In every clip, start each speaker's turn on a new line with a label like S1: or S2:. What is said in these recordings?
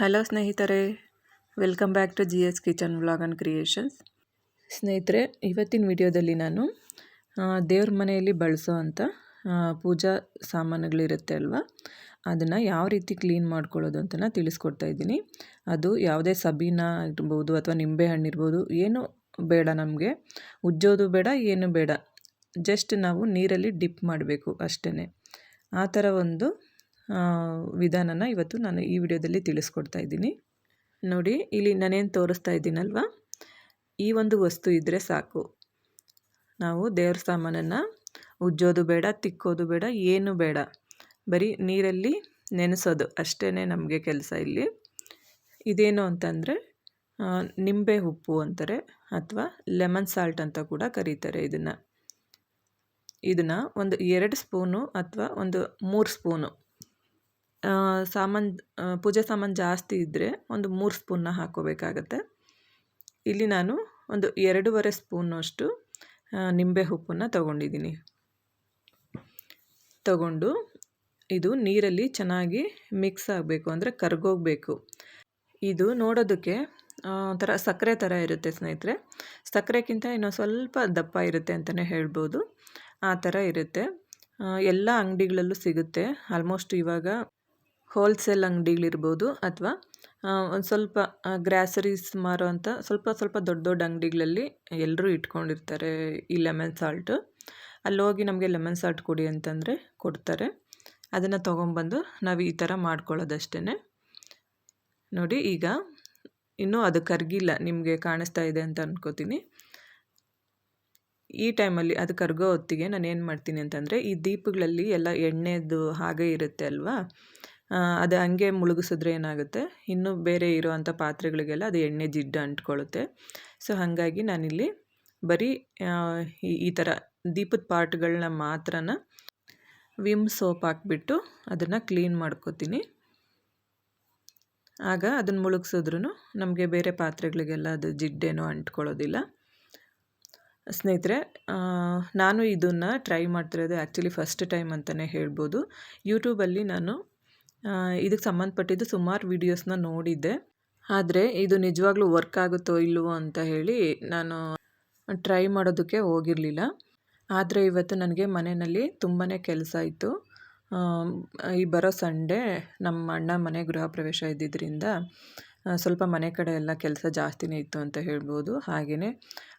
S1: Hello ಸ್ನೇಹಿತರೆ, welcome back to G S kitchen vlog and creations. ಸ್ನೇಹಿತರೆ, ಇವತ್ತಿನ ವಿಡಿಯೋದಲ್ಲಿ ನಾನು ದೇವ್ರ ಮನೆಯಲ್ಲಿ ಬಳಸೋ ಅಂಥ ಪೂಜಾ ಸಾಮಾನುಗಳಿರುತ್ತೆ ಅಲ್ವಾ? ಅದನ್ನು ಯಾವ ರೀತಿ ಕ್ಲೀನ್ ಮಾಡ್ಕೊಳ್ಳೋದು ಅಂತ ತಿಳಿಸ್ಕೊಡ್ತಾ ಇದ್ದೀನಿ. ಅದು ಯಾವುದೇ ಸಬೀನ ಇರ್ಬೋದು ಅಥವಾ ನಿಂಬೆ ಹಣ್ಣು ಏನು ಬೇಡ ನಮಗೆ. ಉಜ್ಜೋದು ಬೇಡ, ಏನು ಬೇಡ. ಜಸ್ಟ್ ನಾವು ನೀರಲ್ಲಿ ಡಿಪ್ ಮಾಡಬೇಕು ಅಷ್ಟೇ ಆ ಥರ ಒಂದು ವಿಧಾನನ ಇವತ್ತು ನಾನು ಈ ವಿಡಿಯೋದಲ್ಲಿ ತಿಳಿಸ್ಕೊಡ್ತಾ ಇದ್ದೀನಿ. ನೋಡಿ, ಇಲ್ಲಿ ನಾನೇನು ತೋರಿಸ್ತಾ ಇದ್ದೀನಲ್ವಾ? ಈ ಒಂದು ವಸ್ತು ಇದ್ದರೆ ಸಾಕು. ನಾವು ದೇವ್ರ ಸಾಮಾನನ್ನು ಉಜ್ಜೋದು ಬೇಡ, ತಿಕ್ಕೋದು ಬೇಡ, ಏನು ಬೇಡ. ಬರೀ ನೀರಲ್ಲಿ ನೆನೆಸೋದು ಅಷ್ಟೇ ನಮಗೆ ಕೆಲಸ ಇಲ್ಲಿ. ಇದೇನು ಅಂತಂದರೆ ನಿಂಬೆ ಉಪ್ಪು ಅಂತಾರೆ, ಅಥವಾ ಲೆಮನ್ ಸಾಲ್ಟ್ ಅಂತ ಕೂಡ ಕರೀತಾರೆ ಇದನ್ನು. ಇದನ್ನು ಒಂದು ಎರಡು ಸ್ಪೂನು ಅಥವಾ ಒಂದು ಮೂರು ಸ್ಪೂನು. ಸಾಮಾನು ಪೂಜೆ ಸಾಮಾನು ಜಾಸ್ತಿ ಇದ್ದರೆ ಒಂದು ಮೂರು ಸ್ಪೂನ್ನ ಹಾಕ್ಕೋಬೇಕಾಗತ್ತೆ ಇಲ್ಲಿ ನಾನು ಒಂದು ಎರಡೂವರೆ ಸ್ಪೂನಷ್ಟು ನಿಂಬೆ ಉಪ್ಪನ್ನು ತಗೊಂಡಿದ್ದೀನಿ. ತಗೊಂಡು ಇದು ನೀರಲ್ಲಿ ಚೆನ್ನಾಗಿ ಮಿಕ್ಸ್ ಆಗಬೇಕು, ಅಂದರೆ ಕರ್ಗೋಗಬೇಕು. ಇದು ನೋಡೋದಕ್ಕೆ ಒಂಥರ ಸಕ್ಕರೆ ಥರ ಇರುತ್ತೆ ಸ್ನೇಹಿತರೆ. ಸಕ್ಕರೆಗಿಂತ ಇನ್ನೊಂದು ಸ್ವಲ್ಪ ದಪ್ಪ ಇರುತ್ತೆ ಅಂತಲೇ ಹೇಳ್ಬೋದು. ಆ ಥರ ಇರುತ್ತೆ. ಎಲ್ಲ ಅಂಗಡಿಗಳಲ್ಲೂ ಸಿಗುತ್ತೆ. ಆಲ್ಮೋಸ್ಟ್ ಇವಾಗ ಹೋಲ್ಸೇಲ್ ಅಂಗಡಿಗಳಿರ್ಬೋದು ಅಥವಾ ಒಂದು ಸ್ವಲ್ಪ ಗ್ರ್ಯಾಸರೀಸ್ ಮಾರೋ ಅಂಥ ಸ್ವಲ್ಪ ಸ್ವಲ್ಪ ದೊಡ್ಡ ದೊಡ್ಡ ಅಂಗಡಿಗಳಲ್ಲಿ ಎಲ್ಲರೂ ಇಟ್ಕೊಂಡಿರ್ತಾರೆ ಈ ಲೆಮನ್ ಸಾಲ್ಟು. ಅಲ್ಲಿ ಹೋಗಿ ನಮಗೆ ಲೆಮನ್ ಸಾಲ್ಟ್ ಕೊಡಿ ಅಂತಂದರೆ ಕೊಡ್ತಾರೆ. ಅದನ್ನು ತೊಗೊಂಬಂದು ನಾವು ಈ ಥರ ಮಾಡ್ಕೊಳ್ಳೋದಷ್ಟೇ ನೋಡಿ ಈಗ ಇನ್ನೂ ಅದು ಕರಗಿಲ್ಲ, ನಿಮಗೆ ಕಾಣಿಸ್ತಾ ಇದೆ ಅಂತ ಅನ್ಕೋತೀನಿ. ಈ ಟೈಮಲ್ಲಿ ಅದು ಕರಗೋ ಹೊತ್ತಿಗೆ ನಾನು ಏನು ಮಾಡ್ತೀನಿ ಅಂತಂದರೆ ಈ ದೀಪಗಳಲ್ಲಿ ಎಲ್ಲ ಎಣ್ಣೆದು ಹಾಗೆ ಇರುತ್ತೆ ಅಲ್ವಾ? ಅದು ಹಂಗೆ ಮುಳುಗಿಸಿದ್ರೆ ಏನಾಗುತ್ತೆ? ಇನ್ನೂ ಬೇರೆ ಇರುವಂಥ ಪಾತ್ರೆಗಳಿಗೆಲ್ಲ ಅದು ಎಣ್ಣೆ ಜಿಡ್ಡು ಅಂಟ್ಕೊಳ್ಳುತ್ತೆ. ಸೊ, ಹಾಗಾಗಿ ನಾನಿಲ್ಲಿ ಬರೀ ಈ ಥರ ದೀಪದ ಪಾರ್ಟ್ಗಳನ್ನ ಮಾತ್ರನ ವಿಮ್ ಸೋಪ್ ಹಾಕ್ಬಿಟ್ಟು ಅದನ್ನು ಕ್ಲೀನ್ ಮಾಡ್ಕೋತೀನಿ. ಆಗ ಅದನ್ನು ಮುಳುಗಿಸಿದ್ರೂ ನಮಗೆ ಬೇರೆ ಪಾತ್ರೆಗಳಿಗೆಲ್ಲ ಅದು ಜಿಡ್ಡೇನೂ ಅಂಟ್ಕೊಳ್ಳೋದಿಲ್ಲ. ಸ್ನೇಹಿತರೆ ನಾನು ಇದನ್ನು ಟ್ರೈ ಮಾಡ್ತಿರೋದು ಆ್ಯಕ್ಚುಲಿ ಫಸ್ಟ್ ಟೈಮ್ ಅಂತಲೇ ಹೇಳ್ಬೋದು. ಯೂಟ್ಯೂಬಲ್ಲಿ ನಾನು ಇದಕ್ಕೆ ಸಂಬಂಧಪಟ್ಟಿದ್ದು ಸುಮಾರು ವೀಡಿಯೋಸ್ನ ನೋಡಿದ್ದೆ. ಆದರೆ ಇದು ನಿಜವಾಗ್ಲೂ ವರ್ಕ್ ಆಗುತ್ತೋ ಇಲ್ಲವೋ ಅಂತ ಹೇಳಿ ನಾನು ಟ್ರೈ ಮಾಡೋದಕ್ಕೆ ಹೋಗಿರಲಿಲ್ಲ. ಆದರೆ ಇವತ್ತು ನನಗೆ ಮನೆಯಲ್ಲಿ ತುಂಬಾ ಕೆಲಸ ಇತ್ತು. ಈ ಬರೋ ಸಂಡೇ ನಮ್ಮ ಅಣ್ಣ ಮನೆ ಗೃಹ ಪ್ರವೇಶ ಇದ್ದಿದ್ದರಿಂದ ಸ್ವಲ್ಪ ಮನೆ ಕಡೆ ಎಲ್ಲ ಕೆಲಸ ಜಾಸ್ತಿನೇ ಇತ್ತು ಅಂತ ಹೇಳ್ಬೋದು. ಹಾಗೆಯೇ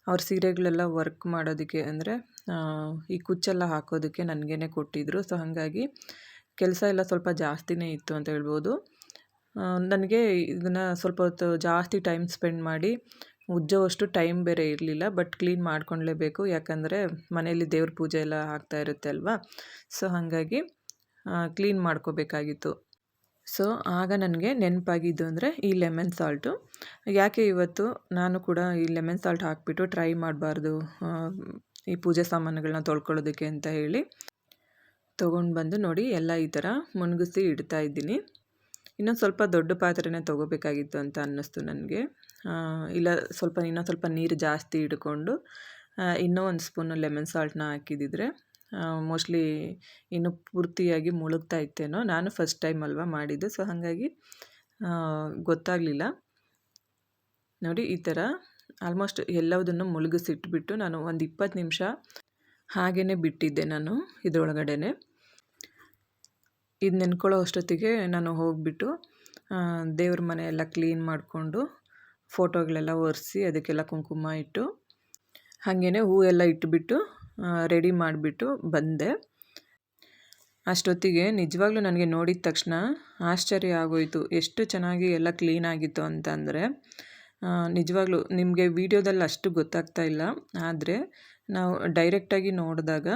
S1: ಅವ್ರ ಸೀರೆಗಳೆಲ್ಲ ವರ್ಕ್ ಮಾಡೋದಕ್ಕೆ ಅಂದರೆ ಈ ಕುಚ್ಚೆಲ್ಲ ಹಾಕೋದಕ್ಕೆ ನನಗೇನೆ ಕೊಟ್ಟಿದ್ದರು ಸೊ ಹಾಗಾಗಿ ಕೆಲಸ ಎಲ್ಲ ಸ್ವಲ್ಪ ಜಾಸ್ತಿನೇ ಇತ್ತು ಅಂತ ಹೇಳ್ಬೋದು. ನನಗೆ ಇದನ್ನು ಸ್ವಲ್ಪ ಹೊತ್ತು ಜಾಸ್ತಿ ಟೈಮ್ ಸ್ಪೆಂಡ್ ಮಾಡಿ ಉಜ್ಜೋವಷ್ಟು ಟೈಮ್ ಬೇರೆ ಇರಲಿಲ್ಲ, ಬಟ್ ಕ್ಲೀನ್ ಮಾಡ್ಕೊಳ್ಲೇಬೇಕು. ಯಾಕಂದರೆ ಮನೆಯಲ್ಲಿ ದೇವ್ರ ಪೂಜೆ ಎಲ್ಲ ಆಗ್ತಾ ಇರುತ್ತೆ ಅಲ್ವಾ? ಸೊ, ಹಾಗಾಗಿ ಕ್ಲೀನ್ ಮಾಡ್ಕೋಬೇಕಾಗಿತ್ತು. ಸೊ, ಆಗ ನನಗೆ ನೆನಪಾಗಿದ್ದು ಅಂದರೆ ಈ ಲೆಮನ್ ಸಾಲ್ಟು. ಯಾಕೆ ಇವತ್ತು ನಾನು ಕೂಡ ಈ ಲೆಮನ್ ಸಾಲ್ಟ್ ಹಾಕಿಬಿಟ್ಟು ಟ್ರೈ ಮಾಡಬಾರ್ದು ಈ ಪೂಜೆ ಸಾಮಾನುಗಳನ್ನ ತೊಳ್ಕೊಳ್ಳೋದಕ್ಕೆ ಅಂತ ಹೇಳಿ. ತೊಗೊಂಡು ಬಂದು ನೋಡಿ ಎಲ್ಲ ಈ ಥರ ಮುಣಗಿಸಿ ಇಡ್ತಾ ಇದ್ದೀನಿ. ಇನ್ನೊಂದು ಸ್ವಲ್ಪ ದೊಡ್ಡ ಪಾತ್ರೆನೇ ತೊಗೋಬೇಕಾಗಿತ್ತು ಅಂತ ಅನ್ನಿಸ್ತು ನನಗೆ. ಇಲ್ಲ, ಸ್ವಲ್ಪ ಇನ್ನೊಂದು ಸ್ವಲ್ಪ ನೀರು ಜಾಸ್ತಿ ಹಿಡ್ಕೊಂಡು ಇನ್ನೂ ಒಂದು ಸ್ಪೂನು ಲೆಮನ್ ಸಾಲ್ಟ್ನ ಹಾಕಿದಿದ್ರೆ ಮೋಸ್ಟ್ಲಿ ಇನ್ನು ಪೂರ್ತಿಯಾಗಿ ಮುಳುಗ್ತಾ ಇತ್ತೇನೋ. ನಾನು ಫಸ್ಟ್ ಟೈಮ್ ಅಲ್ವಾ ಮಾಡಿದ್ದು. ಸೊ, ಹಾಗಾಗಿ ಗೊತ್ತಾಗಲಿಲ್ಲ. ನೋಡಿ, ಈ ಥರ ಆಲ್ಮೋಸ್ಟ್ ಎಲ್ಲದನ್ನು ಮುಳುಗಿಸಿಟ್ಬಿಟ್ಟು ನಾನು ಒಂದು ಇಪ್ಪತ್ತು ನಿಮಿಷ ಹಾಗೇ ಬಿಟ್ಟಿದ್ದೆ ನಾನು ಇದರೊಳಗಡೆನೆ. ಇದು ನೆನ್ಕೊಳ್ಳೋ ಅಷ್ಟೊತ್ತಿಗೆ ನಾನು ಹೋಗಿಬಿಟ್ಟು ದೇವ್ರ ಮನೆ ಎಲ್ಲ ಕ್ಲೀನ್ ಮಾಡಿಕೊಂಡು ಫೋಟೋಗಳೆಲ್ಲ ಒರೆಸಿ ಅದಕ್ಕೆಲ್ಲ ಕುಂಕುಮ ಇಟ್ಟು ಹಾಗೇ ಎಲ್ಲ ಇಟ್ಬಿಟ್ಟು ರೆಡಿ ಮಾಡಿಬಿಟ್ಟು ಬಂದೆ. ಅಷ್ಟೊತ್ತಿಗೆ ನಿಜವಾಗ್ಲೂ ನನಗೆ ನೋಡಿದ ತಕ್ಷಣ ಆಶ್ಚರ್ಯ ಆಗೋಯಿತು. ಎಷ್ಟು ಚೆನ್ನಾಗಿ ಎಲ್ಲ ಕ್ಲೀನ್ ಆಗಿತ್ತು ಅಂತಂದರೆ ನಿಜವಾಗ್ಲೂ ನಿಮಗೆ ವೀಡಿಯೋದಲ್ಲಿ ಅಷ್ಟು ಗೊತ್ತಾಗ್ತಾ ಇಲ್ಲ. ಆದರೆ ನಾವು ಡೈರೆಕ್ಟಾಗಿ ನೋಡಿದಾಗ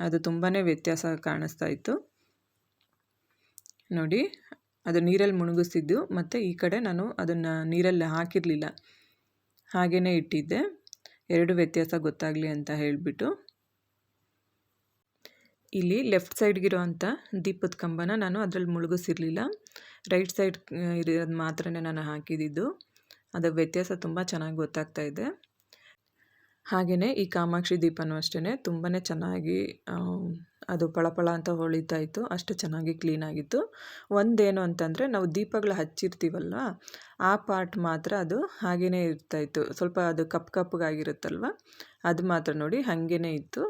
S1: ಅದು ತುಂಬಾ ವ್ಯತ್ಯಾಸ ಕಾಣಿಸ್ತಾ ಇತ್ತು. ನೋಡಿ, ಅದು ನೀರಲ್ಲಿ ಮುಣುಗಿಸ್ತಿದ್ದು ಮತ್ತು ಈ ಕಡೆ ನಾನು ಅದನ್ನು ನೀರಲ್ಲಿ ಹಾಕಿರಲಿಲ್ಲ. ಹಾಗೆಯೇ ಇಟ್ಟಿದ್ದೆ. ಎರಡು ವ್ಯತ್ಯಾಸ ಗೊತ್ತಾಗಲಿ ಅಂತ ಹೇಳಿಬಿಟ್ಟು. ಇಲ್ಲಿ ಲೆಫ್ಟ್ ಸೈಡ್ಗಿರೋ ಅಂಥ ದೀಪದ ಕಂಬನ ನಾನು ಅದರಲ್ಲಿ ಮುಳುಗಿಸಿರಲಿಲ್ಲ. ರೈಟ್ ಸೈಡ್ ಇರೋದು ಮಾತ್ರನೇ ನಾನು ಹಾಕಿದ್ದಿದ್ದು ಅದು ವ್ಯತ್ಯಾಸ ತುಂಬ ಚೆನ್ನಾಗಿ ಗೊತ್ತಾಗ್ತಾ ಇದೆ. ಹಾಗೆಯೇ ಈ ಕಾಮಾಕ್ಷಿ ದೀಪನೂ ಅಷ್ಟೇ ತುಂಬಾ ಚೆನ್ನಾಗಿ ಅದು ಪಳಪಳ ಅಂತ ಹೊಳಿತಾ ಇತ್ತು, ಅಷ್ಟು ಚೆನ್ನಾಗಿ ಕ್ಲೀನಾಗಿತ್ತು ಒಂದೇನು ಅಂತಂದರೆ ನಾವು ದೀಪಗಳು ಹಚ್ಚಿರ್ತೀವಲ್ವ, ಆ ಪಾರ್ಟ್ ಮಾತ್ರ ಅದು ಹಾಗೇ ಇರ್ತಾಯಿತ್ತು ಸ್ವಲ್ಪ ಅದು ಕಪ್ ಕಪ್ಪಗಾಗಿರುತ್ತಲ್ವ ಅದು ಮಾತ್ರ ನೋಡಿ ಹಾಗೇ ಇತ್ತು.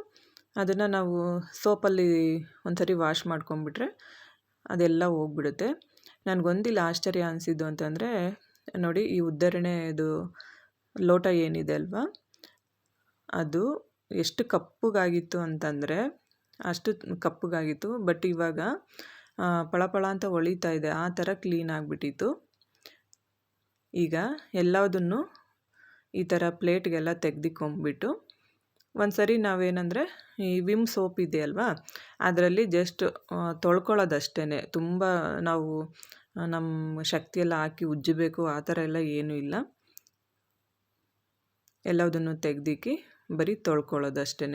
S1: ಅದನ್ನು ನಾವು ಸೋಪಲ್ಲಿ ಒಂದ್ಸರಿ ವಾಶ್ ಮಾಡ್ಕೊಂಬಿಟ್ರೆ ಅದೆಲ್ಲ ಹೋಗ್ಬಿಡುತ್ತೆ. ನನಗೊಂದಿಲ್ಲ ಆಶ್ಚರ್ಯ ಅನಿಸಿದ್ದು ಅಂತಂದರೆ, ನೋಡಿ ಈ ಉದ್ದರಣೆದು ಲೋಟ ಏನಿದೆ ಅಲ್ವಾ ಅದು ಎಷ್ಟು ಕಪ್ಪಗಾಗಿತ್ತು ಅಂತಂದರೆ ಅಷ್ಟು ಕಪ್ಪಗಾಗಿತ್ತು. ಬಟ್ ಇವಾಗ ಪಳಪಳ ಅಂತ ಹೊಳಿತಾ ಇದೆ. ಆ ಥರ ಕ್ಲೀನ್ ಆಗಿಬಿಟ್ಟಿತ್ತು. ಈಗ ಎಲ್ಲದನ್ನು ಈ ಥರ ಪ್ಲೇಟ್ಗೆಲ್ಲ ತೆಗ್ದಿಕೊಂಬಿಟ್ಟು ಒಂದು ಸರಿ ನಾವೇನಂದರೆ ಈ ವಿಮ್ ಸೋಪ್ ಇದೆ ಅಲ್ವಾ ಅದರಲ್ಲಿ ಜಸ್ಟ್ ತೊಳ್ಕೊಳ್ಳೋದಷ್ಟೇ ತುಂಬ ನಾವು ನಮ್ಮ ಶಕ್ತಿಯೆಲ್ಲ ಹಾಕಿ ಉಜ್ಜಬೇಕು, ಆ ಥರ ಎಲ್ಲ ಏನೂ ಇಲ್ಲ. ಎಲ್ಲದನ್ನು ತೆಗ್ದಿಕ್ಕಿ ಬರೀ ತೊಳ್ಕೊಳ್ಳೋದಷ್ಟೇ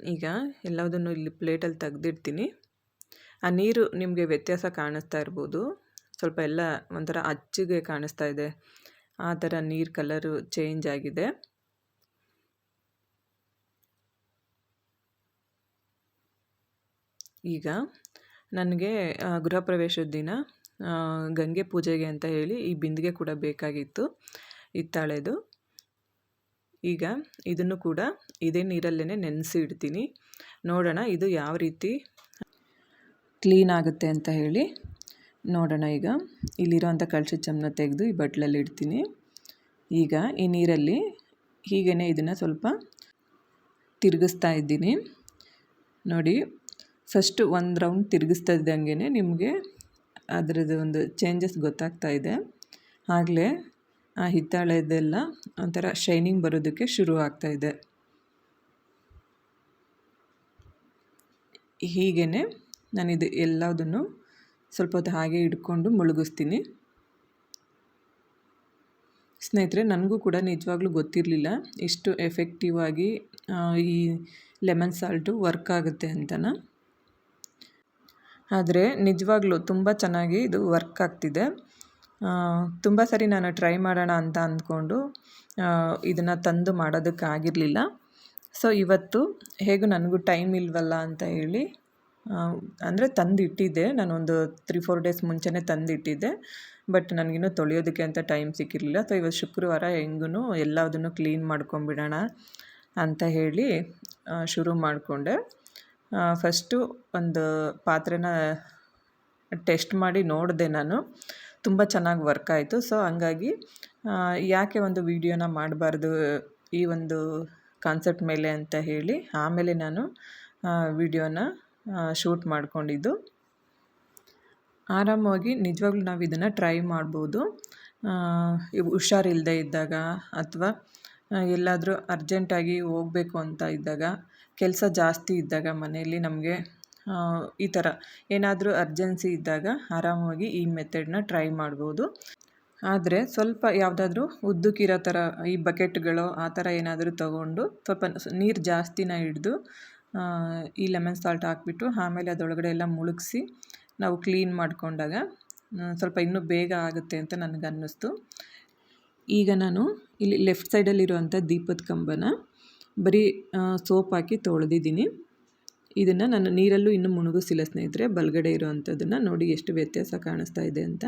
S1: ಈಗ ಎಲ್ಲದನ್ನು ಇಲ್ಲಿ ಪ್ಲೇಟಲ್ಲಿ ತೆಗ್ದಿಡ್ತೀನಿ. ಆ ನೀರು ನಿಮಗೆ ವ್ಯತ್ಯಾಸ ಕಾಣಿಸ್ತಾ ಇರ್ಬೋದು. ಸ್ವಲ್ಪ ಎಲ್ಲ ಒಂಥರ ಅಚ್ಚಿಗೆ ಕಾಣಿಸ್ತಾ ಇದೆ. ಆ ಥರ ನೀರು ಕಲರು ಚೇಂಜ್ ಆಗಿದೆ. ಈಗ ನನಗೆ ಗೃಹ ಪ್ರವೇಶದ ದಿನ ಗಂಗೆ ಪೂಜೆಗೆ ಅಂತ ಹೇಳಿ ಈ ಬಿಂದಿಗೆ ಕೂಡ ಬೇಕಾಗಿತ್ತು. ಹಿತ್ತಾಳೆದು ಈಗ ಇದನ್ನು ಕೂಡ ಇದೇ ನೀರಲ್ಲೇ ನೆನೆಸಿ ಇಡ್ತೀನಿ. ನೋಡೋಣ ಇದು ಯಾವ ರೀತಿ ಕ್ಲೀನ್ ಆಗುತ್ತೆ ಅಂತ ಹೇಳಿ. ನೋಡೋಣ ಈಗ. ಇಲ್ಲಿರೋವಂಥ ಕಳಶದ ಚಮನ ತೆಗೆದು ಈ ಬಟ್ಲಲ್ಲಿ ಇಡ್ತೀನಿ. ಈಗ ಈ ನೀರಲ್ಲಿ ಹೀಗೇ ಇದನ್ನು ಸ್ವಲ್ಪ ತಿರುಗಿಸ್ತಾ ಇದ್ದೀನಿ. ನೋಡಿ, ಫಸ್ಟು ಒಂದು ರೌಂಡ್ ತಿರುಗಿಸ್ತಾ ಇದ್ದಂಗೆ ನಿಮಗೆ ಅದರದ್ದು ಒಂದು ಚೇಂಜಸ್ ಗೊತ್ತಾಗ್ತಾ ಇದೆ. ಆಗಲೇ ಆ ಹಿತ್ತಾಳೆದೆಲ್ಲ ಒಂಥರ ಶೈನಿಂಗ್ ಬರೋದಕ್ಕೆ ಶುರು ಆಗ್ತಾ ಇದೆ. ಹೀಗೇ ನಾನಿದು ಎಲ್ಲದನ್ನು ಸ್ವಲ್ಪ ಹೊತ್ತು ಹಾಗೆ ಇಟ್ಕೊಂಡು ಮುಳುಗಿಸ್ತೀನಿ. ಸ್ನೇಹಿತರೆ, ನನಗೂ ಕೂಡ ನಿಜವಾಗ್ಲೂ ಗೊತ್ತಿರಲಿಲ್ಲ ಇಷ್ಟು ಎಫೆಕ್ಟಿವ್ ಆಗಿ ಈ ಲೆಮನ್ ಸಾಲ್ಟು ವರ್ಕ್ ಆಗುತ್ತೆ ಅಂತನ. ಆದರೆ ನಿಜವಾಗ್ಲೂ ತುಂಬ ಚೆನ್ನಾಗಿ ಇದು ವರ್ಕ್ ಆಗ್ತಿದೆ. ತುಂಬ ಸರಿ ನಾನು ಟ್ರೈ ಮಾಡೋಣ ಅಂತ ಅಂದ್ಕೊಂಡು ಇದನ್ನು ತಂದು ಮಾಡೋದಕ್ಕಾಗಿರಲಿಲ್ಲ. ಸೊ, ಇವತ್ತು ಹೇಗೂ ನನಗೂ ಟೈಮ್ ಇಲ್ವಲ್ಲ ಅಂತ ಹೇಳಿ ಅಂದರೆ ತಂದಿಟ್ಟಿದ್ದೆ. ನಾನೊಂದು ತ್ರೀ ಫೋರ್ ಡೇಸ್ ಮುಂಚೆನೇ ತಂದಿಟ್ಟಿದ್ದೆ. ಬಟ್ ನನಗಿನ್ನೂ ತೊಳೆಯೋದಕ್ಕೆ ಅಂತ ಟೈಮ್ ಸಿಕ್ಕಿರಲಿಲ್ಲ. ಸೊ ಇವತ್ತು ಶುಕ್ರವಾರ ಹೆಂಗೂ ಎಲ್ಲದನ್ನು ಕ್ಲೀನ್ ಮಾಡ್ಕೊಂಬಿಡೋಣ ಅಂತ ಹೇಳಿ ಶುರು ಮಾಡಿಕೊಂಡೆ. ಫಸ್ಟು ಒಂದು ಪಾತ್ರೆನ ಟೆಸ್ಟ್ ಮಾಡಿ ನೋಡಿದೆ ನಾನು. ತುಂಬ ಚೆನ್ನಾಗಿ ವರ್ಕ್ ಆಯಿತು. ಸೊ, ಹಂಗಾಗಿ ಯಾಕೆ ಒಂದು ವಿಡಿಯೋನ ಮಾಡಬಾರ್ದು ಈ ಒಂದು ಕಾನ್ಸೆಪ್ಟ್ ಮೇಲೆ ಅಂತ ಹೇಳಿ, ಆಮೇಲೆ ನಾನು ವಿಡಿಯೋನ ಶೂಟ್ ಮಾಡಿಕೊಂಡಿದ್ದು. ಆರಾಮವಾಗಿ ನಿಜವಾಗ್ಲೂ ನಾವು ಇದನ್ನು ಟ್ರೈ ಮಾಡ್ಬೋದು. ಹುಷಾರಿಲ್ಲದೆ ಇದ್ದಾಗ ಅಥವಾ ಎಲ್ಲಾದರೂ ಅರ್ಜೆಂಟಾಗಿ ಹೋಗಬೇಕು ಅಂತ ಇದ್ದಾಗ, ಕೆಲಸ ಜಾಸ್ತಿ ಇದ್ದಾಗ ಮನೆಯಲ್ಲಿ ನಮಗೆ ಈ ಥರ. ಏನಾದರೂ ಅರ್ಜೆನ್ಸಿ ಇದ್ದಾಗ ಆರಾಮವಾಗಿ ಈ ಮೆಥಡ್ನ ಟ್ರೈ ಮಾಡ್ಬೋದು. ಆದರೆ ಸ್ವಲ್ಪ ಯಾವುದಾದ್ರೂ ಉದ್ದಕ್ಕಿರೋ ಥರ, ಈ ಬಕೆಟ್ಗಳು ಆ ಥರ ಏನಾದರೂ ತಗೊಂಡು ಸ್ವಲ್ಪ ನೀರು ಜಾಸ್ತಿನ ಹಿಡ್ದು ಈ ಲೆಮನ್ ಸಾಲ್ಟ್ ಹಾಕ್ಬಿಟ್ಟು ಆಮೇಲೆ ಅದರೊಳಗಡೆ ಎಲ್ಲ ಮುಳುಗಿಸಿ ನಾವು ಕ್ಲೀನ್ ಮಾಡಿಕೊಂಡಾಗ ಸ್ವಲ್ಪ ಇನ್ನೂ ಬೇಗ ಆಗುತ್ತೆ ಅಂತ ನನಗೆ ಅನ್ನಿಸ್ತು ಈಗ ನಾನು ಇಲ್ಲಿ ಲೆಫ್ಟ್ ಸೈಡಲ್ಲಿರುವಂಥ ದೀಪದ ಕಂಬನ ಬರೀ ಸೋಪ್ ಹಾಕಿ ತೊಳೆದಿದ್ದೀನಿ. ಇದನ್ನು ನಾನು ನೀರಲ್ಲೂ ಇನ್ನೂ ಮುಳುಗಿಸಿಲ್ಲ ಸ್ನೇಹಿತರೆ, ಬಲಗಡೆ ಇರುವಂಥದ್ದನ್ನು ನೋಡಿ ಎಷ್ಟು ವ್ಯತ್ಯಾಸ ಕಾಣಿಸ್ತಾ ಇದೆ ಅಂತ.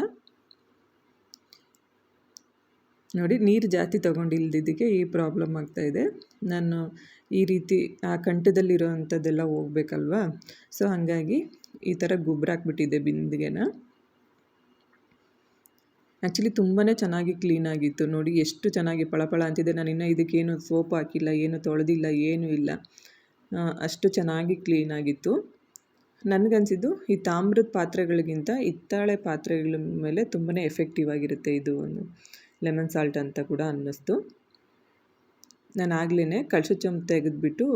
S1: ನೋಡಿ, ನೀರು ಜಾಸ್ತಿ ತೊಗೊಂಡಿಲ್ದಿದ್ದಕ್ಕೆ ಈ ಪ್ರಾಬ್ಲಮ್ ಆಗ್ತಾಯಿದೆ ನಾನು ಈ ರೀತಿ ಆ ಕಂಠದಲ್ಲಿರುವಂಥದ್ದೆಲ್ಲ ಹೋಗ್ಬೇಕಲ್ವಾ? ಸೊ ಹಾಗಾಗಿ ಈ ಥರ ಗೊಬ್ಬರ ಹಾಕ್ಬಿಟ್ಟಿದ್ದೆ ಬಿಂದಿಗೆನ. ಆ್ಯಕ್ಚುಲಿ ತುಂಬಾ ಚೆನ್ನಾಗಿ ಕ್ಲೀನಾಗಿತ್ತು ನೋಡಿ, ಎಷ್ಟು ಚೆನ್ನಾಗಿ ಪಳಪಳ ಅಂತಿದೆ. ನಾನು ಇನ್ನೂ ಇದಕ್ಕೇನು ಸೋಪ್ ಹಾಕಿಲ್ಲ, ಏನು ತೊಳೆದಿಲ್ಲ, ಏನೂ ಇಲ್ಲ. ಅಷ್ಟು ಚೆನ್ನಾಗಿ ಕ್ಲೀನಾಗಿತ್ತು ನನಗನ್ಸಿದ್ದು ಈ ತಾಮ್ರದ ಪಾತ್ರೆಗಳಿಗಿಂತ ಹಿತ್ತಾಳೆ ಪಾತ್ರೆಗಳ ಮೇಲೆ ತುಂಬಾ ಎಫೆಕ್ಟಿವ್ ಆಗಿರುತ್ತೆ ಇದು ಲೆಮನ್ ಸಾಲ್ಟ್ ಅಂತ ಕೂಡ ಅನ್ನಿಸ್ತು. ನಾನು ಆಗಲೇ ಕಳಶ ಚಮ್ ತೆಗೆದುಬಿಟ್ಟು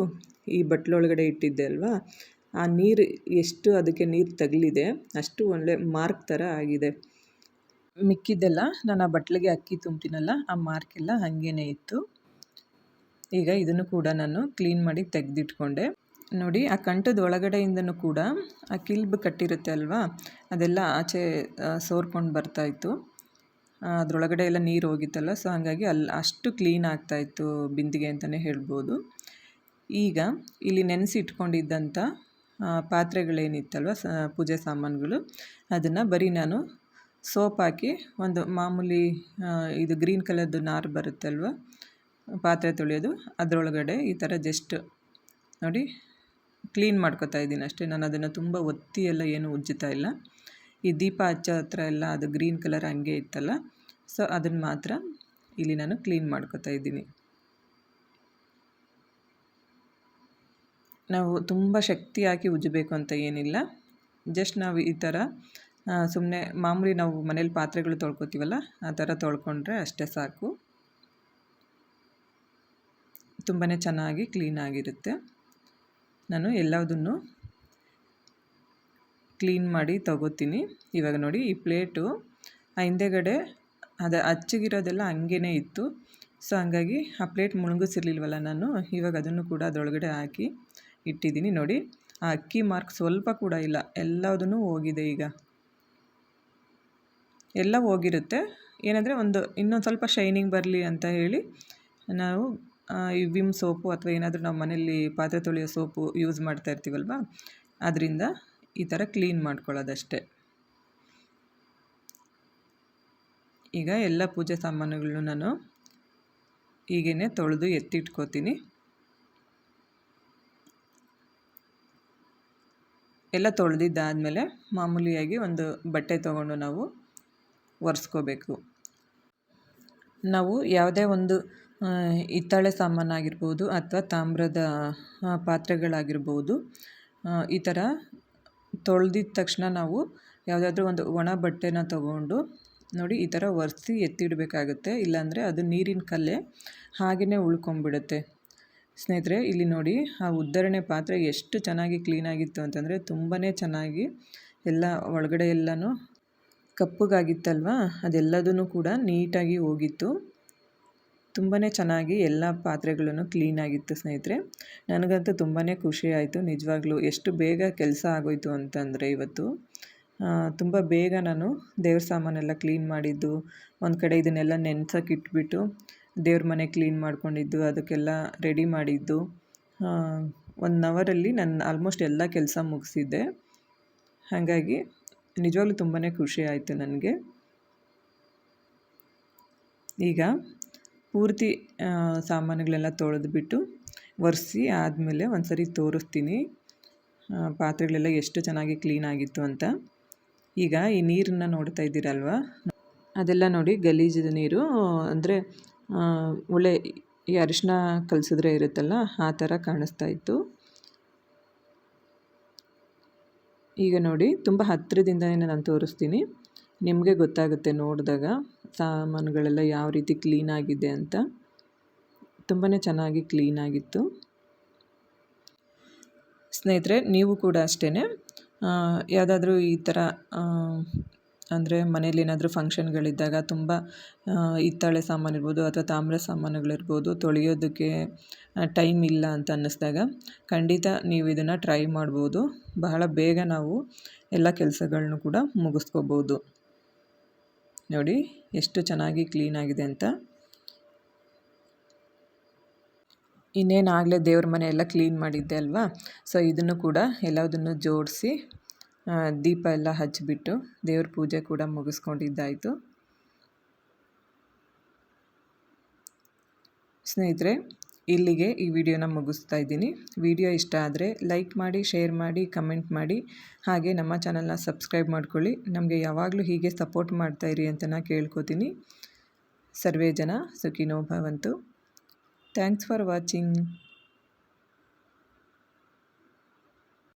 S1: ಈ ಬಟ್ಲೊಳಗಡೆ ಇಟ್ಟಿದ್ದೆ ಅಲ್ವಾ? ಆ ನೀರು ಎಷ್ಟು ಅದಕ್ಕೆ ನೀರು ತಗಲಿದೆ ಅಷ್ಟು ಒಳ್ಳೆ ಮಾರ್ಕ್ ಥರ ಆಗಿದೆ. ಮಿಕ್ಕಿದ್ದೆಲ್ಲ ನಾನು ಆ ಬಟ್ಲಿಗೆ ಅಕ್ಕಿ ತುಂಬ್ತೀನಲ್ಲ ಆ ಮಾರ್ಕೆಲ್ಲ ಹಾಗೇ ಇತ್ತು. ಈಗ ಇದನ್ನು ಕೂಡ ನಾನು ಕ್ಲೀನ್ ಮಾಡಿ ತೆಗೆದಿಟ್ಕೊಂಡೆ. ನೋಡಿ, ಆ ಕಂಠದ ಒಳಗಡೆಯಿಂದನೂ ಕೂಡ ಆ ಕಿಲ್ಬ್ ಕಟ್ಟಿರುತ್ತೆ ಅಲ್ವಾ? ಅದೆಲ್ಲ ಆಚೆ ಸೋರ್ಕೊಂಡು ಬರ್ತಾಯಿತ್ತು ಅದರೊಳಗಡೆ ಎಲ್ಲ ನೀರು ಹೋಗಿತ್ತಲ್ಲ, ಸೊ ಹಾಗಾಗಿ ಅಲ್ಲಿ ಅಷ್ಟು ಕ್ಲೀನ್ ಆಗ್ತಾಯಿತ್ತು ಬಿಂದಿಗೆ ಅಂತಲೇ ಹೇಳ್ಬೋದು. ಈಗ ಇಲ್ಲಿ ನೆನೆಸಿ ಇಟ್ಕೊಂಡಿದ್ದಂಥ ಪಾತ್ರೆಗಳೇನಿತ್ತಲ್ವ, ಸ, ಪೂಜೆ ಸಾಮಾನುಗಳು, ಅದನ್ನು ಬರೀ ನಾನು ಸೋಪ್ ಹಾಕಿ ಒಂದು ಮಾಮೂಲಿ ಇದು ಗ್ರೀನ್ ಕಲರ್ದು ನಾರು ಬರುತ್ತಲ್ವ? ಪಾತ್ರೆ ತೊಳೆಯೋದು, ಅದರೊಳಗಡೆ ಈ ಥರ ಜಸ್ಟ್ ನೋಡಿ ಕ್ಲೀನ್ ಮಾಡ್ಕೋತಾ ಇದ್ದೀನಿ ಅಷ್ಟೇ. ನಾನು ಅದನ್ನು ತುಂಬ ಒತ್ತಿ ಎಲ್ಲ ಏನು ಉಜ್ಜುತ್ತಾ ಇಲ್ಲ. ಈ ದೀಪ ಹಚ್ಚೋ ಹತ್ರ ಎಲ್ಲ ಅದು ಗ್ರೀನ್ ಕಲರ್ ಹಂಗೆ ಇತ್ತಲ್ಲ ಸೊ ಅದನ್ನು ಮಾತ್ರ ಇಲ್ಲಿ ನಾನು ಕ್ಲೀನ್ ಮಾಡ್ಕೋತಾ ಇದ್ದೀನಿ. ನಾವು ತುಂಬ ಶಕ್ತಿ ಹಾಕಿ ಉಜ್ಜಬೇಕು ಅಂತ ಏನಿಲ್ಲ. ಜಸ್ಟ್ ನಾವು ಈ ಥರ ಸುಮ್ಮನೆ ಮಾಮೂಲಿ ನಾವು ಮನೇಲಿ ಪಾತ್ರೆಗಳು ತೊಳ್ಕೊತೀವಲ್ಲ, ಆ ಥರ ತೊಳ್ಕೊಂಡ್ರೆ ಅಷ್ಟೇ ಸಾಕು. ತುಂಬಾ ಚೆನ್ನಾಗಿ ಕ್ಲೀನಾಗಿರುತ್ತೆ ನಾನು ಎಲ್ಲದನ್ನು ಕ್ಲೀನ್ ಮಾಡಿ ತಗೋತೀನಿ. ಇವಾಗ ನೋಡಿ ಈ ಪ್ಲೇಟು ಹಿಂದೆಗಡೆ ಅದು ಹಚ್ಚಿಗಿರೋದೆಲ್ಲ ಹಂಗೇ ಇತ್ತು. ಸೊ ಹಂಗಾಗಿ ಆ ಪ್ಲೇಟ್ ಮುಳುಗಿಸಿರ್ಲಿಲ್ವಲ್ಲ ನಾನು, ಇವಾಗ ಅದನ್ನು ಕೂಡ ಅದರೊಳಗಡೆ ಹಾಕಿ ಇಟ್ಟಿದ್ದೀನಿ ನೋಡಿ. ಆ ಅಕ್ಕಿ ಮಾರ್ಕ್ ಸ್ವಲ್ಪ ಕೂಡ ಇಲ್ಲ ಎಲ್ಲದೂ ಹೋಗಿದೆ ಈಗ. ಎಲ್ಲ ಹೋಗಿರುತ್ತೆ. ಏನಂದರೆ ಒಂದು ಇನ್ನೊಂದು ಸ್ವಲ್ಪ ಶೈನಿಂಗ್ ಬರಲಿ ಅಂತ ಹೇಳಿ ನಾವು ಈ ವಿಮ್ ಸೋಪು ಅಥವಾ ಏನಾದರೂ ನಾವು ಮನೆಯಲ್ಲಿ ಪಾತ್ರೆ ತೊಳೆಯೋ ಸೋಪು ಯೂಸ್ ಮಾಡ್ತಾ ಇರ್ತೀವಲ್ವ? ಅದರಿಂದ ಈ ಥರ ಕ್ಲೀನ್ ಮಾಡ್ಕೊಳ್ಳೋದಷ್ಟೇ. ಈಗ ಎಲ್ಲ ಪೂಜೆ ಸಾಮಾನುಗಳನ್ನು ನಾನು ಹೀಗೇ ತೊಳೆದು ಎತ್ತಿಟ್ಕೋತೀನಿ. ಎಲ್ಲ ತೊಳೆದಿದ್ದಾದಮೇಲೆ ಮಾಮೂಲಿಯಾಗಿ ಒಂದು ಬಟ್ಟೆ ತೊಗೊಂಡು ನಾವು ಒರೆಸ್ಕೋಬೇಕು. ನಾವು ಯಾವುದೇ ಒಂದು ಹಿತ್ತಾಳೆ ಸಾಮಾನಾಗಿರ್ಬೋದು ಅಥವಾ ತಾಮ್ರದ ಪಾತ್ರೆಗಳಾಗಿರ್ಬೋದು. ಈ ಥರ ತೊಳೆದಿದ್ದ ತಕ್ಷಣ ನಾವು ಯಾವುದಾದ್ರೂ ಒಂದು ಒಣ ಬಟ್ಟೆನ ತಗೊಂಡು ನೋಡಿ ಈ ಥರ ಒರೆಸಿ ಎತ್ತಿಡಬೇಕಾಗುತ್ತೆ. ಇಲ್ಲಾಂದರೆ ಅದು ನೀರಿನ ಕಲ್ಲೆ ಹಾಗೆಯೇ ಉಳ್ಕೊಂಬಿಡುತ್ತೆ. ಸ್ನೇಹಿತರೆ, ಇಲ್ಲಿ ನೋಡಿ ಆ ಉದ್ದರಣೆ ಪಾತ್ರೆ ಎಷ್ಟು ಚೆನ್ನಾಗಿ ಕ್ಲೀನಾಗಿತ್ತು ಅಂತಂದರೆ ತುಂಬಾ ಚೆನ್ನಾಗಿ ಎಲ್ಲ ಒಳಗಡೆ ಎಲ್ಲನೂ ಕಪ್ಪಗಾಗಿತ್ತಲ್ವ? ಅದೆಲ್ಲದೂ ಕೂಡ ನೀಟಾಗಿ ಹೋಗಿತ್ತು. ತುಂಬಾ ಚೆನ್ನಾಗಿ ಎಲ್ಲ ಪಾತ್ರೆಗಳನ್ನು ಕ್ಲೀನಾಗಿತ್ತು ಸ್ನೇಹಿತರೆ. ನನಗಂತೂ ತುಂಬಾ ಖುಷಿ ಆಯಿತು. ನಿಜವಾಗ್ಲೂ ಎಷ್ಟು ಬೇಗ ಕೆಲಸ ಆಗೋಯ್ತು ಅಂತಂದರೆ ಇವತ್ತು ತುಂಬ ಬೇಗ ನಾನು ದೇವ್ರ ಸಾಮಾನೆಲ್ಲ ಕ್ಲೀನ್ ಮಾಡಿದ್ದು, ಒಂದು ಕಡೆ ಇದನ್ನೆಲ್ಲ ನೆನ್ಸೋಕೆ ಇಟ್ಬಿಟ್ಟು ದೇವ್ರ ಮನೆ ಕ್ಲೀನ್ ಮಾಡ್ಕೊಂಡಿದ್ದು, ಅದಕ್ಕೆಲ್ಲ ರೆಡಿ ಮಾಡಿದ್ದು ಒನ್ ಅವರಲ್ಲಿ ನಾನು ಆಲ್ಮೋಸ್ಟ್ ಎಲ್ಲ ಕೆಲಸ ಮುಗಿಸಿದ್ದೆ. ಹಾಗಾಗಿ ನಿಜವಾಗ್ಲೂ ತುಂಬಾ ಖುಷಿ ಆಯಿತು ನನಗೆ. ಈಗ ಪೂರ್ತಿ ಸಾಮಾನುಗಳೆಲ್ಲ ತೊಳೆದ್ಬಿಟ್ಟು ಒರೆಸಿ ಆದಮೇಲೆ ಒಂದು ಸರಿ ತೋರಿಸ್ತೀನಿ ಪಾತ್ರೆಗಳೆಲ್ಲ ಎಷ್ಟು ಚೆನ್ನಾಗಿ ಕ್ಲೀನಾಗಿತ್ತು ಅಂತ. ಈಗ ಈ ನೀರನ್ನು ನೋಡ್ತಾ ಇದ್ದೀರಲ್ವ? ಅದೆಲ್ಲ ನೋಡಿ ಗಲೀಜಿದ ನೀರು, ಅಂದರೆ ಒಳ್ಳೆ ಈ ಅರಿಶಿನ ಕಲಸಿದ್ರೆ ಇರುತ್ತಲ್ಲ, ಆ ಥರ ಕಾಣಿಸ್ತಾ ಇತ್ತು. ಈಗ ನೋಡಿ, ತುಂಬ ಹತ್ತಿರದಿಂದನೇ ನಾನು ತೋರಿಸ್ತೀನಿ. ನಿಮಗೆ ಗೊತ್ತಾಗುತ್ತೆ ನೋಡಿದಾಗ. ಸಾಮಾನುಗಳೆಲ್ಲ ಯಾವ ರೀತಿ ಕ್ಲೀನಾಗಿದೆ ಅಂತ. ತುಂಬಾ ಚೆನ್ನಾಗಿ ಕ್ಲೀನಾಗಿತ್ತು ಸ್ನೇಹಿತರೆ, ನೀವು ಕೂಡ ಅಷ್ಟೇ ಯಾವುದಾದ್ರೂ ಈ ಥರ ಅಂದರೆ ಮನೇಲಿ ಏನಾದರೂ ಫಂಕ್ಷನ್ಗಳಿದ್ದಾಗ ತುಂಬ ಹಿತ್ತಾಳೆ ಸಾಮಾನು ಇರ್ಬೋದು ಅಥವಾ ತಾಮ್ರ ಸಾಮಾನುಗಳಿರ್ಬೋದು ತೊಳೆಯೋದಕ್ಕೆ ಟೈಮ್ ಇಲ್ಲ ಅಂತ ಅನ್ನಿಸ್ದಾಗ ಖಂಡಿತ ನೀವು ಇದನ್ನು ಟ್ರೈ ಮಾಡ್ಬೋದು. ಬಹಳ ಬೇಗ ನಾವು ಎಲ್ಲ ಕೆಲಸಗಳನ್ನು ಕೂಡ ಮುಗಿಸ್ಕೋಬೋದು. ನೋಡಿ ಎಷ್ಟು ಚೆನ್ನಾಗಿ ಕ್ಲೀನಾಗಿದೆ ಅಂತ. ಇನ್ನೇನಾಗಲೇ ದೇವ್ರ ಮನೆ ಎಲ್ಲ ಕ್ಲೀನ್ ಮಾಡಿದ್ದೆ ಅಲ್ವಾ? ಸೊ ಇದನ್ನು ಕೂಡ ಎಲ್ಲದನ್ನು ಜೋಡಿಸಿ ದೀಪ ಎಲ್ಲ ಹಚ್ಚಿಬಿಟ್ಟು ದೇವ್ರ ಪೂಜೆ ಕೂಡ ಮುಗಿಸ್ಕೊಂಡಿದ್ದಾಯಿತು. ಸ್ನೇಹಿತರೆ ಇಲ್ಲಿಗೆ ಈ ವಿಡಿಯೋನ ಮುಗಿಸ್ತಾ ಇದ್ದೀನಿ. ವಿಡಿಯೋ ಇಷ್ಟ ಆದರೆ ಲೈಕ್ ಮಾಡಿ, ಶೇರ್ ಮಾಡಿ, ಕಮೆಂಟ್ ಮಾಡಿ. ಹಾಗೆ ನಮ್ಮ ಚಾನಲ್ನ ಸಬ್ಸ್ಕ್ರೈಬ್ ಮಾಡ್ಕೊಳ್ಳಿ. ನಮಗೆ ಯಾವಾಗಲೂ ಹೀಗೆ ಸಪೋರ್ಟ್ ಮಾಡ್ತಾಯಿರಿ ಅಂತ ನಾನು ಕೇಳ್ಕೊತೀನಿ. ಸರ್ವೇ ಜನ ಸುಖಿನೋ ಭವಂತು. Thanks for watching.